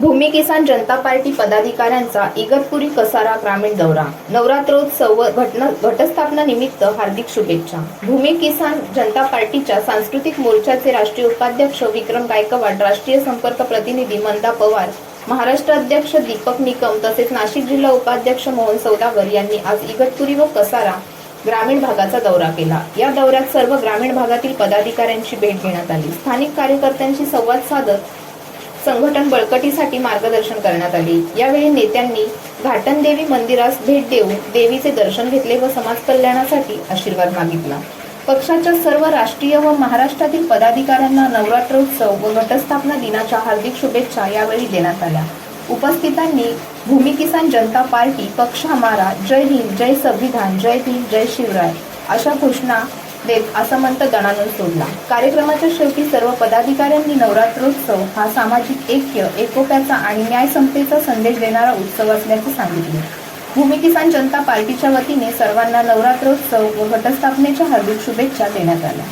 भूमी Kisan Janata party पदाधिकाऱ्यांचा इगतपुरी कसारा ग्रामीण दौरा. नवरात्रोत्सव व घटना घटस्थापना निमित्त हार्दिक शुभेच्छा. भूमी किसान जनता पार्टीच्या सांस्कृतिक मोर्चाचे राष्ट्रीय उपाध्यक्ष विक्रम गायकवाड राष्ट्रीय संपर्क प्रतिनिधी मंदा पवार महाराष्ट्र अध्यक्ष दीपक निकम तसेच नाशिक जिल्हा उपाध्यक्ष मोहन सौदागर यांनी आज इगतपुरी व कसारा ग्रामीण भागाचा दौरा केला. या दौऱ्यात सर्व ग्रामीण भागातील पदाधिकाऱ्यांची भेट घेण्यात आली. स्थानिक कार्यकर्त्यांशी संवाद साधत संघटन बळकटीसाठी मार्गदर्शन करण्यात आले. यावेळी नेत्यांनी घाटनदेवी मंदिरास भेट देऊन देवीचे दर्शन घेतले व समाज कल्याणासाठी आशीर्वाद मागितला. पक्षाच्या सर्व राष्ट्रीय व महाराष्ट्रातील पदाधिकाऱ्यांना नवरात्रोत्सव व घटस्थापना दिनाच्या हार्दिक शुभेच्छा यावेळी देण्यात आल्या. उपस्थितांनी भूमी किसान जनता पार्टी पक्ष हमारा जय हिंद जय संविधान जय भीम जय शिवराय अशा घोषणा देत असमंत गणानं सोडला. कार्यक्रमाच्या शेवटी सर्व पदाधिकाऱ्यांनी नवरात्रोत्सव हा सामाजिक ऐक्य एकोप्याचा आणि न्यायसमतेचा संदेश देणारा उत्सव असल्याचे सांगितले. भूमी किसान जनता पार्टीच्या वतीने सर्वांना नवरात्रोत्सव व घटस्थापनेच्या हार्दिक शुभेच्छा देण्यात आल्या.